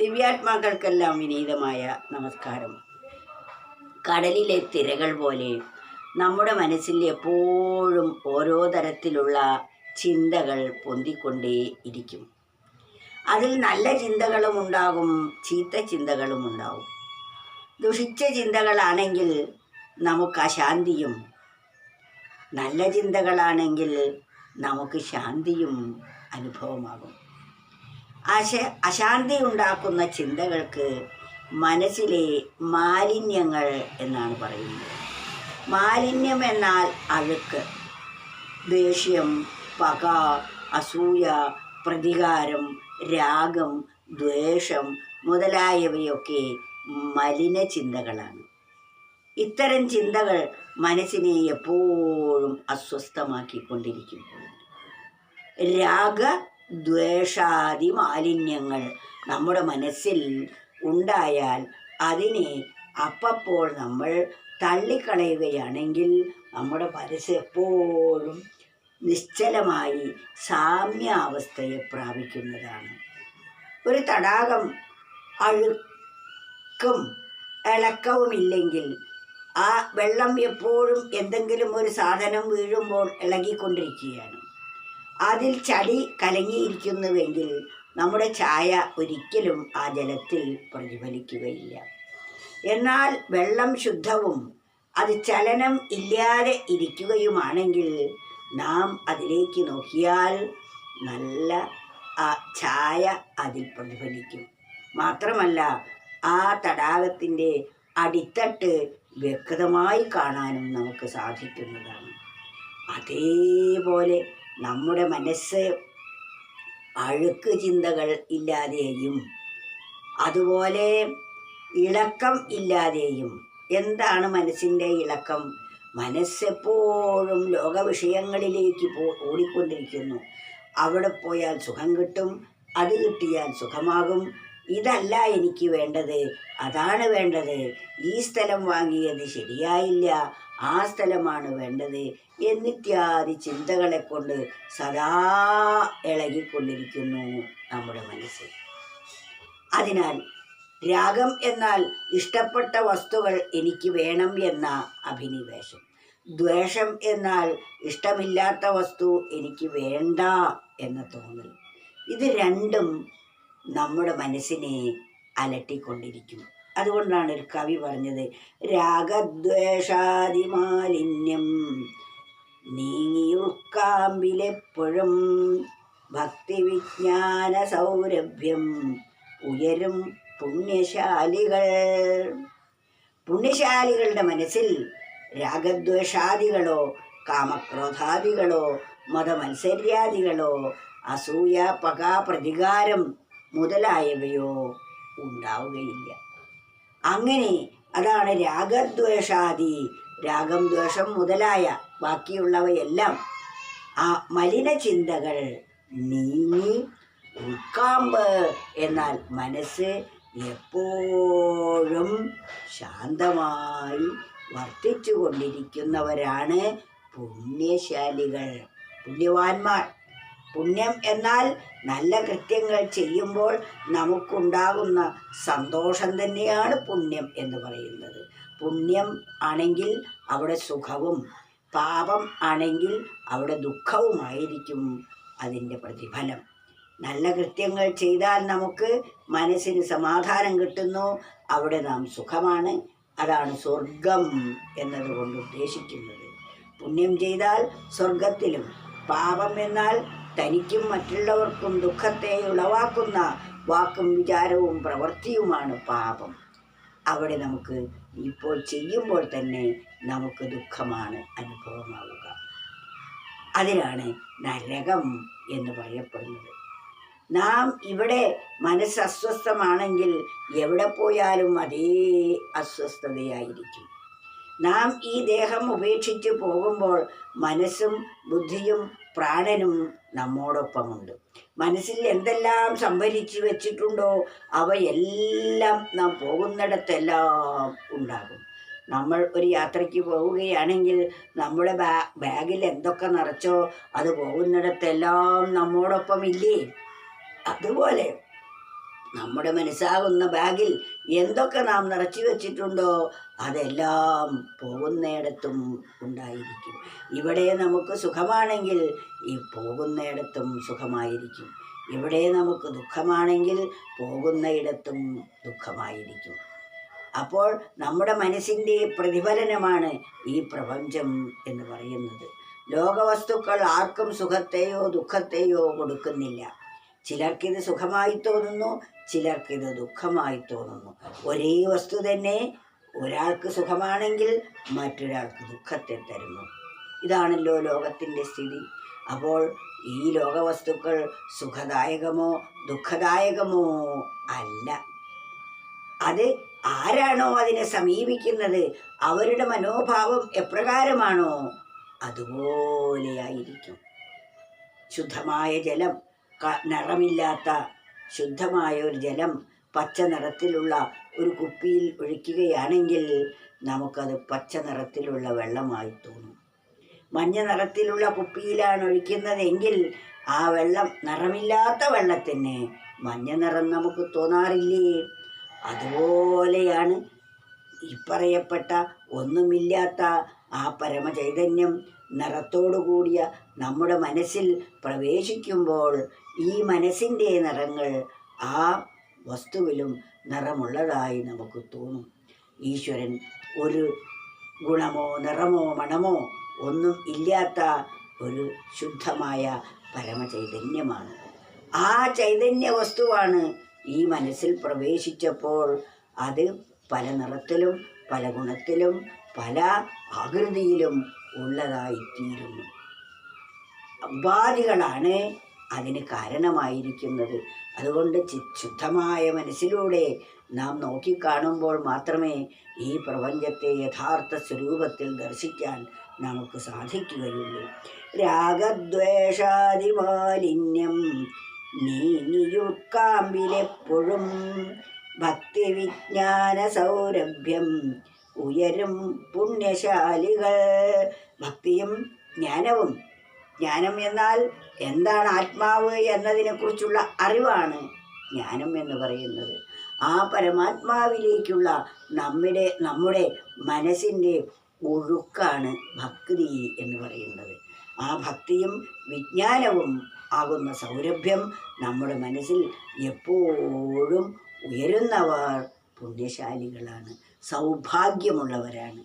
ദിവ്യാത്മാക്കൾക്കെല്ലാം വിനീതമായ നമസ്കാരം. കടലിലെ തിരകൾ പോലെ നമ്മുടെ മനസ്സിൽ എപ്പോഴും ഓരോ തരത്തിലുള്ള ചിന്തകൾ പൊന്തിക്കൊണ്ടേ ഇരിക്കും. അതിൽ നല്ല ചിന്തകളും ഉണ്ടാകും ചീത്ത ചിന്തകളും ഉണ്ടാകും. ദുഷിച്ച ചിന്തകളാണെങ്കിൽ നമുക്ക് അശാന്തിയും നല്ല ചിന്തകളാണെങ്കിൽ നമുക്ക് ശാന്തിയും അനുഭവമാകും. അശ അശാന്തി ഉണ്ടാക്കുന്ന ചിന്തകൾക്ക് മനസ്സിലെ മാലിന്യങ്ങൾ എന്നാണ് പറയുന്നത്. മാലിന്യം എന്നാൽ അഴുക്ക് ദേഷ്യം പക അസൂയ പ്രതികാരം രാഗം ദ്വേഷം മുതലായവയൊക്കെ മലിന ചിന്തകളാണ്. ഇത്തരം ചിന്തകൾ മനസ്സിനെ എപ്പോഴും അസ്വസ്ഥമാക്കിക്കൊണ്ടിരിക്കും. രാഗ ദ്വേഷാദി മാലിന്യങ്ങൾ നമ്മുടെ മനസ്സിൽ ഉണ്ടായാൽ അതിനെ അപ്പപ്പോൾ നമ്മൾ തള്ളിക്കളയുകയാണെങ്കിൽ നമ്മുടെ മനസ്സ് എപ്പോഴും നിശ്ചലമായി സാമ്യാവസ്ഥയെ പ്രാപിക്കുന്നതാണ്. ഒരു തടാകം അഴുക്കും ഇളക്കവുമില്ലെങ്കിൽ ആ വെള്ളം എപ്പോഴും എന്തെങ്കിലും ഒരു സാധനം വീഴുമ്പോൾ ഇളകിക്കൊണ്ടിരിക്കുകയാണ്. അതിൽ ചളി കലങ്ങിയിരിക്കുന്നുവെങ്കിൽ നമ്മുടെ ഛായ ഒരിക്കലും ആ ജലത്തിൽ പ്രതിഫലിക്കുകയില്ല. എന്നാൽ വെള്ളം ശുദ്ധവും അത് ചലനം ഇല്ലാതെ ഇരിക്കുകയുമാണെങ്കിൽ നാം അതിലേക്ക് നോക്കിയാൽ നല്ല ആ ഛായ അതിൽ പ്രതിഫലിക്കും. മാത്രമല്ല ആ തടാകത്തിന്റെ അടിത്തട്ട് വ്യക്തമായി കാണാനും നമുക്ക് സാധിക്കുന്നതാണ്. അതേപോലെ നമ്മുടെ മനസ്സ് അഴുക്ക് ചിന്തകൾ ഇല്ലാതെയും അതുപോലെ ഇളക്കം ഇല്ലാതെയും എന്താണ് മനസ്സിന്റെ ഇളക്കം? മനസ്സെപ്പോഴും ലോകവിഷയങ്ങളിലേക്ക് പോ ഓടിക്കൊണ്ടിരിക്കുന്നു. അവിടെ പോയാൽ സുഖം കിട്ടും അത് കിട്ടിയാൽ സുഖമാകും. ഇതല്ല എനിക്ക് വേണ്ടത് അതാണ് വേണ്ടത്. ഈ സ്ഥലം വാങ്ങിയത് ശരിയായില്ല. ആ സ്ഥലമാണ് വേണ്ടത് എന്നിത്യാദി ചിന്തകളെ കൊണ്ട് സദാ ഇളകിക്കൊണ്ടിരിക്കുന്നു നമ്മുടെ മനസ്സ്. അതിനാൽ രാഗം എന്നാൽ ഇഷ്ടപ്പെട്ട വസ്തുക്കൾ എനിക്ക് വേണം എന്ന അഭിനിവേശം. ദ്വേഷം എന്നാൽ ഇഷ്ടമില്ലാത്ത വസ്തു എനിക്ക് വേണ്ട എന്ന തോന്നൽ. ഇത് രണ്ടും നമ്മുടെ മനസ്സിനെ അലട്ടിക്കൊണ്ടിരിക്കും. അതുകൊണ്ടാണ് ഒരു കവി പറഞ്ഞത്. രാഗദ്വേഷാദി മാലിന്യം നീങ്ങിയുൾക്കാമ്പിലെപ്പോഴും ഭക്തിവിജ്ഞാന സൗരഭ്യം ഉയരും പുണ്യശാലികൾ. പുണ്യശാലികളുടെ മനസ്സിൽ രാഗദ്വേഷാദികളോ കാമക്രോധാദികളോ മതമത്സര്യാദികളോ അസൂയ പക പ്രതികാരം മുതലായവയോ ഉണ്ടാവുകയില്ല. അങ്ങനെ അതാണ് രാഗദ്വേഷാദി രാഗം ദ്വേഷം മുതലായ ബാക്കിയുള്ളവയെല്ലാം ആ മലിന ചിന്തകൾ നീങ്ങി ഉൾക്കാമ്പ് എന്നാൽ മനസ്സ് എപ്പോഴും ശാന്തമായി വർത്തിച്ചു കൊണ്ടിരിക്കുന്നവരാണ് പുണ്യശാലികൾ പുണ്യവാന്മാർ. പുണ്യം എന്നാൽ നല്ല കൃത്യങ്ങൾ ചെയ്യുമ്പോൾ നമുക്കുണ്ടാകുന്ന സന്തോഷം തന്നെയാണ് പുണ്യം എന്ന് പറയുന്നത്. പുണ്യം ആണെങ്കിൽ അവിടെ സുഖവും പാപം ആണെങ്കിൽ അവിടെ ദുഃഖവുമായിരിക്കും അതിന്റെ പ്രതിഫലം. നല്ല കൃത്യങ്ങൾ ചെയ്താൽ നമുക്ക് മനസ്സിന് സമാധാനം കിട്ടുന്നു അവിടെ നാം സുഖമാണ്. അതാണ് സ്വർഗം എന്നതുകൊണ്ട് ഉദ്ദേശിക്കുന്നത്. പുണ്യം ചെയ്താൽ സ്വർഗത്തിലും പാപം എന്നാൽ തനിക്കും മറ്റുള്ളവർക്കും ദുഃഖത്തെ ഉളവാക്കുന്ന വാക്കും വിചാരവും പ്രവൃത്തിയുമാണ് പാപം. അവിടെ നമുക്ക് ഇപ്പോൾ ചെയ്യുമ്പോൾ തന്നെ നമുക്ക് ദുഃഖമാണ് അനുഭവമാവുക. അതിനാണ് നരകം എന്ന് പറയപ്പെടുന്നത്. നാം ഇവിടെ മനസ്സ് അസ്വസ്ഥമാണെങ്കിൽ എവിടെ പോയാലും അതേ അസ്വസ്ഥതയായിരിക്കും. നാം ഈ ദേഹം ഉപേക്ഷിച്ച് പോകുമ്പോൾ മനസ്സും ബുദ്ധിയും പ്രാണനും നമ്മോടൊപ്പമുണ്ട്. മനസ്സിൽ എന്തെല്ലാം സംഭരിച്ചു വെച്ചിട്ടുണ്ടോ അവയെല്ലാം നാം പോകുന്നിടത്തെല്ലാം ഉണ്ടാകും. നമ്മൾ ഒരു യാത്രയ്ക്ക് പോവുകയാണെങ്കിൽ നമ്മുടെ ബാ ബാഗിൽ എന്തൊക്കെ നിറച്ചോ അത് പോകുന്നിടത്തെല്ലാം നമ്മോടൊപ്പം ഇല്ലേ? അതുപോലെ നമ്മുടെ മനസ്സാകുന്ന ബാഗിൽ എന്തൊക്കെ നാം നിറച്ചു വെച്ചിട്ടുണ്ടോ അതെല്ലാം പോകുന്നിടത്തും ഉണ്ടായിരിക്കും. ഇവിടെ നമുക്ക് സുഖമാണെങ്കിൽ ഈ പോകുന്നിടത്തും സുഖമായിരിക്കും. ഇവിടെ നമുക്ക് ദുഃഖമാണെങ്കിൽ പോകുന്നയിടത്തും ദുഃഖമായിരിക്കും. അപ്പോൾ നമ്മുടെ മനസ്സിന്റെ പ്രതിഫലനമാണ് ഈ പ്രപഞ്ചം എന്ന് പറയുന്നത്. ലോകവസ്തുക്കൾ ആർക്കും സുഖത്തെയോ ദുഃഖത്തെയോ കൊടുക്കുന്നില്ല. ചിലർക്കിത് സുഖമായി തോന്നുന്നു ചിലർക്കിത് ദുഃഖമായി തോന്നുന്നു. ഒരേ വസ്തു തന്നെ ഒരാൾക്ക് സുഖമാണെങ്കിൽ മറ്റൊരാൾക്ക് ദുഃഖത്തെ തരുന്നു. ഇതാണല്ലോ ലോകത്തിന്റെ സ്ഥിതി. അപ്പോൾ ഈ ലോകവസ്തുക്കൾ സുഖദായകമോ ദുഃഖദായകമോ അല്ല. അത് ആരാണോ അതിനെ സമീപിക്കുന്നത്? അവരുടെ മനോഭാവം എപ്രകാരമാണോ? അതുപോലെയായിരിക്കും. ശുദ്ധമായ ജലം നിറമില്ലാത്ത ശുദ്ധമായ ഒരു ജലം പച്ച നിറത്തിലുള്ള ഒരു കുപ്പിയിൽ ഒഴിക്കുകയാണെങ്കിൽ നമുക്കത് പച്ച നിറത്തിലുള്ള വെള്ളമായി തോന്നും. മഞ്ഞ നിറത്തിലുള്ള കുപ്പിയിലാണ് ഒഴിക്കുന്നതെങ്കിൽ ആ വെള്ളം നിറമില്ലാത്ത വെള്ളത്തിന് മഞ്ഞ നിറം നമുക്ക് തോന്നാറില്ലേ? അതുപോലെയാണ് ഈ പറയപ്പെട്ട ഒന്നുമില്ലാത്ത ആ പരമചൈതന്യം നിറത്തോടു കൂടിയ നമ്മുടെ മനസ്സിൽ പ്രവേശിക്കുമ്പോൾ ഈ മനസ്സിന്റെ നിറങ്ങൾ ആ വസ്തുവിലും നിറമുള്ളതായി നമുക്ക് തോന്നും. ഈശ്വരൻ ഒരു ഗുണമോ നിറമോ മണമോ ഒന്നും ഇല്ലാത്ത ഒരു ശുദ്ധമായ പരമചൈതന്യമാണ്. ആ ചൈതന്യ വസ്തുവാണ് ഈ മനസ്സിൽ പ്രവേശിച്ചപ്പോൾ അത് പല നിറത്തിലും പല ഗുണത്തിലും പല ആകൃതിയിലും ഉള്ളതായിത്തീരുന്നു. ഉപാധികളാണ് അതിന് കാരണമായിരിക്കുന്നത്. അതുകൊണ്ട് ശുദ്ധമായ മനസ്സിലൂടെ നാം നോക്കിക്കാണുമ്പോൾ മാത്രമേ ഈ പ്രപഞ്ചത്തെ യഥാർത്ഥ സ്വരൂപത്തിൽ ദർശിക്കാൻ നമുക്ക് സാധിക്കുകയുള്ളൂ. രാഗദ്വേഷാതിമാലിന്യം നീങ്ങിയുൾക്കാമ്പിലെപ്പോഴും ഭക്തിവിജ്ഞാന സൗരഭ്യം ഉയരും പുണ്യശാലികൾ. ഭക്തിയും ജ്ഞാനവും ജ്ഞാനം എന്നാൽ എന്താണ് ആത്മാവ് എന്നതിനെക്കുറിച്ചുള്ള അറിവാണ് ജ്ഞാനം എന്ന് പറയുന്നത്. ആ പരമാത്മാവിലേക്കുള്ള നമ്മുടെ നമ്മുടെ മനസ്സിന്റെ ഒഴുക്കാണ് ഭക്തി എന്ന് പറയുന്നത്. ആ ഭക്തിയും വിജ്ഞാനവും ആകുന്ന സൗരഭ്യം നമ്മുടെ മനസ്സിൽ എപ്പോഴും ഉയരുന്നവർ പുണ്യശാലികളാണ് സൗഭാഗ്യമുള്ളവരാണ്.